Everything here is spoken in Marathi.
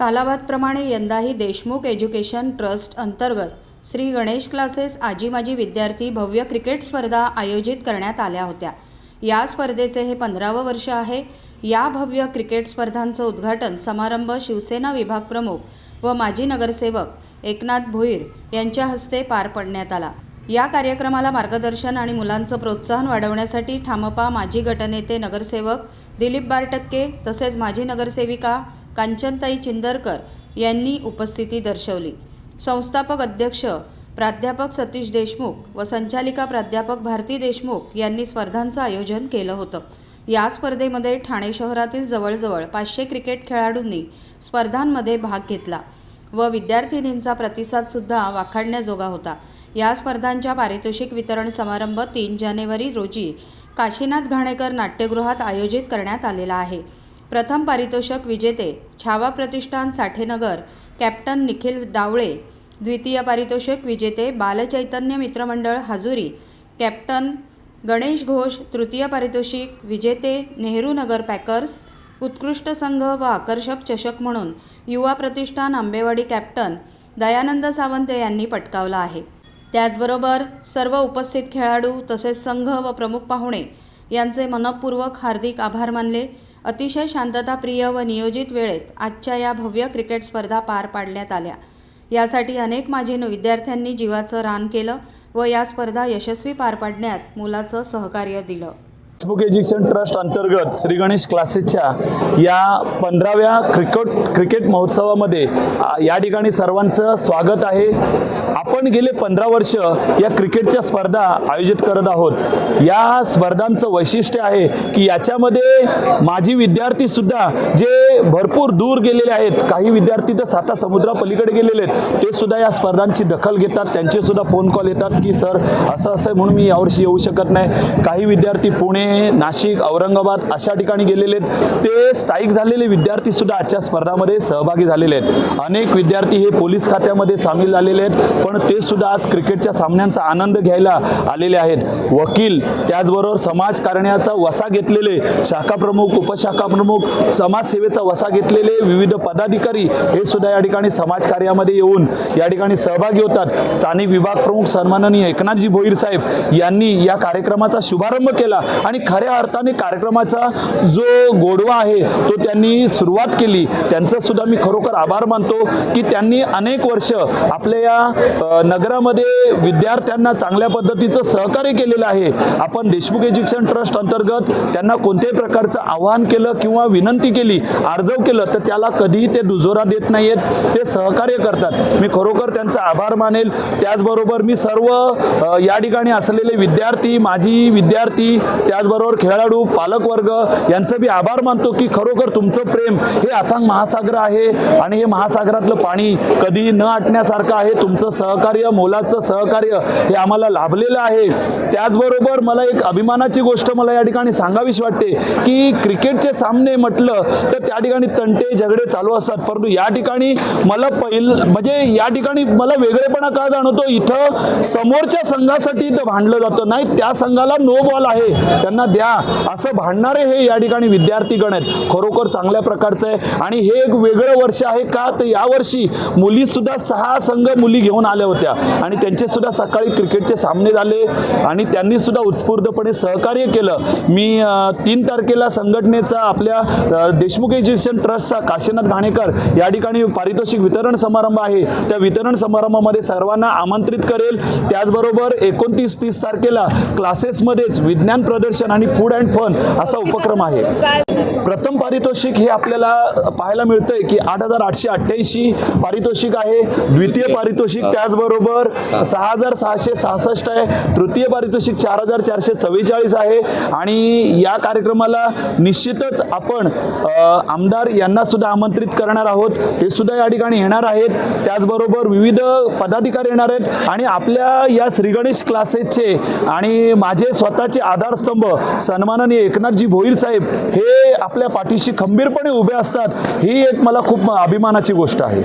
सालाबादप्रमाणे यंदाही देशमुख एज्युकेशन ट्रस्ट अंतर्गत श्री गणेश क्लासेस आजी माजी विद्यार्थी भव्य क्रिकेट स्पर्धा आयोजित करण्यात आल्या होत्या. या स्पर्धेचे हे पंधरावं वर्ष आहे. या भव्य क्रिकेट स्पर्धांचं उद्घाटन समारंभ शिवसेना विभाग प्रमुख व माजी नगरसेवक एकनाथ भोईर यांच्या हस्ते पार पडण्यात आला. या कार्यक्रमाला मार्गदर्शन आणि मुलांचं प्रोत्साहन वाढवण्यासाठी ठामपा माजी गटनेते नगरसेवक दिलीप बारटक्के तसेच माजी नगरसेविका कांचनताई चिंदरकर यांनी उपस्थिती दर्शवली. संस्थापक अध्यक्ष प्राध्यापक सतीश देशमुख व संचालिका प्राध्यापक भारती देशमुख यांनी स्पर्धांचं आयोजन केलं होतं. या स्पर्धेमध्ये ठाणे शहरातील जवळजवळ पाचशे क्रिकेट खेळाडूंनी स्पर्धांमध्ये भाग घेतला व विद्यार्थिनींचा प्रतिसादसुद्धा वाखाणण्याजोगा होता. या स्पर्धांच्या पारितोषिक वितरण समारंभ तीन जानेवारी रोजी काशीनाथ घाणेकर नाट्यगृहात आयोजित करण्यात आलेला आहे. प्रथम पारितोषिक विजेते छावा प्रतिष्ठान साठेनगर कॅप्टन निखिल डावळे द्वितीय पारितोषिक विजेते बालचैतन्य मित्रमंडळ हाजुरी कॅप्टन गणेश घोष तृतीय पारितोषिक विजेते नेहरू नगर पॅकर्स उत्कृष्ट संघ व आकर्षक चषक म्हणून युवा प्रतिष्ठान आंबेवाडी कॅप्टन दयानंद सावंत यांनी पटकावला आहे. त्याचबरोबर सर्व उपस्थित खेळाडू तसेच संघ व प्रमुख पाहुणे यांचे मनपूर्वक हार्दिक आभार मानले. अतिशय शांतताप्रिय व नियोजित वेळेत आजच्या या भव्य क्रिकेट स्पर्धा पार पाडण्यात आल्या. यासाठी अनेक माजी विद्यार्थ्यांनी जीवाचं रान केलं व या स्पर्धा यशस्वी पार पाडण्यात मुलाचं सहकार्य दिलं. फेसबुक एज्युकेशन ट्रस्ट अंतर्गत श्री गणेश क्लासेसच्या या पंधराव्या क्रिकेट क्रिकेट महोत्सवामध्ये या ठिकाणी सर्वांचं स्वागत आहे. आपण गेले पंधरा वर्ष या क्रिकेटच्या स्पर्धा आयोजित करत आहोत. या स्पर्धांचं वैशिष्ट्य आहे की याच्यामध्ये माझी विद्यार्थीसुद्धा जे भरपूर दूर गेलेले आहेत काही विद्यार्थी तर साता समुद्रापलीकडे गेलेले आहेत ते सुद्धा या स्पर्धांची दखल घेतात. त्यांचे सुद्धा फोन कॉल येतात की सर असं असं आहे म्हणून मी यावर्षी येऊ शकत नाही. काही विद्यार्थी पुणे नाशिक औरंगाबाद अशा ठिकाणी गेलेले आहेत. ते स्थायिक झालेले विद्यार्थी सुद्धा आजच्या स्पर्धामध्ये सहभागी झालेले आहेत. अनेक विद्यार्थी हे पोलीस खात्यामध्ये सामील झालेले आहेत पण ते सुद्धा आज क्रिकेटच्या सामन्यांचा आनंद घ्यायला आलेले आहेत. वकील त्याचबरोबर समाजकारण्याचा वसा घेतलेले शाखा प्रमुख उपशाखा प्रमुख समाजसेवेचा वसा घेतलेले विविध पदाधिकारी हे सुद्धा या ठिकाणी समाजकार्यामध्ये येऊन या ठिकाणी सहभागी होतात. स्थानिक विभाग प्रमुख सन्माननीय एकनाथजी भोईर साहेब यांनी या कार्यक्रमाचा शुभारंभ केला आणि खऱ्या अर्थाने कार्यक्रमाचा जो गोडवा आहे तो त्यांनी सुरुवात केली. त्यांचं सुद्धा मी खरोखर आभार मानतो की त्यांनी अनेक वर्ष आपल्या या नगरामध्ये विद्यार्थ्यांना चांगल्या पद्धतीचं सहकार्य केलेलं आहे. आपण देशमुख एज्युकेशन ट्रस्ट अंतर्गत त्यांना कोणत्याही प्रकारचं आवाहन केलं किंवा विनंती केली अर्जव केलं तर त्याला कधीही ते दुजोरा देत नाही आहेत ते सहकार्य करतात. मी खरोखर त्यांचा आभार मानेल. त्याचबरोबर मी सर्व या ठिकाणी असलेले विद्यार्थी माजी विद्यार्थी त्याचबरोबर खेळाडू पालकवर्ग यांचं मी आभार मानतो की खरोखर तुमचं प्रेम हे अथांग महासागर आहे आणि हे महासागरातलं पाणी कधी न आटण्यासारखं आहे. तुमचं सहकार्य मोलाचं सहकार्य हे आम्हाला लाभलेलं आहे. त्याचबरोबर मला एक अभिमानाची गोष्ट मला या ठिकाणी सांगावीशी वाटते की क्रिकेटचे सामने म्हटलं तर त्या ठिकाणी तंटे झगडे चालू असतात. परंतु या ठिकाणी मला पहिल म्हणजे या ठिकाणी मला वेगळेपणा का जाणवतो? इथं समोरच्या संघासाठी इथं भांडलं जातं. नाही त्या संघाला नो बॉल आहे. त्यांना द्या. असं भांडणारे हे या ठिकाणी विद्यार्थीगण आहेत. खरोखर चांगल्या प्रकारचं आहे. आणि हे एक वेगळं वर्ष आहे का? तर यावर्षी मुलीसुद्धा सहा संघ मुली घेऊन आल्या होत्या. आणि त्यांचे सुद्धा सकाळी क्रिकेटचे सामने झाले. आणि त्यांनीसुद्धा उत्स्फूर्तपणे सहकार्य केलं. मी तीन तारखेला संघटनेचा आपल्या देशमुख एज्युकेशन ट्रस्टचा काशीनाथ घाणेकर या ठिकाणी पारितोषिक वितरण समारंभ आहे. त्या वितरण समारंभामध्ये सर्वांना आमंत्रित करेल. त्याचबरोबर एकोणतीस तीस तारखेला क्लासेसमध्येच विज्ञान प्रदर्शन आणि फूड अँड फन असा उपक्रम आहे. प्रथम पारितोषिक हे आपल्याला पाहायला मिळतंय की आठ हजार आठशे अठ्ठ्याऐंशी पारितोषिक आहे. द्वितीय पारितोषिक त्याचबरोबर सहा हजार सहाशे सहासष्ट आहे. तृतीय पारितोषिक चार हजार चारशे चव्वेचाळीस आहे. आणि या कार्यक्रमाला निश्चितच आपण आमदार यांना सुद्धा आमंत्रित करणार आहोत. ते सुद्धा या ठिकाणी येणार आहेत. त्याचबरोबर विविध पदाधिकारी येणार आहेत. आणि आपल्या या श्रीगणेश क्लासेसचे आणि माझे स्वतःचे आधारस्तंभ सन्माननीय एकनाथजी भोईर साहेब हे आपल्या पाठीशी खंबीरपणे उभे असतात ही एक मला खूप अभिमानाची गोष्ट आहे.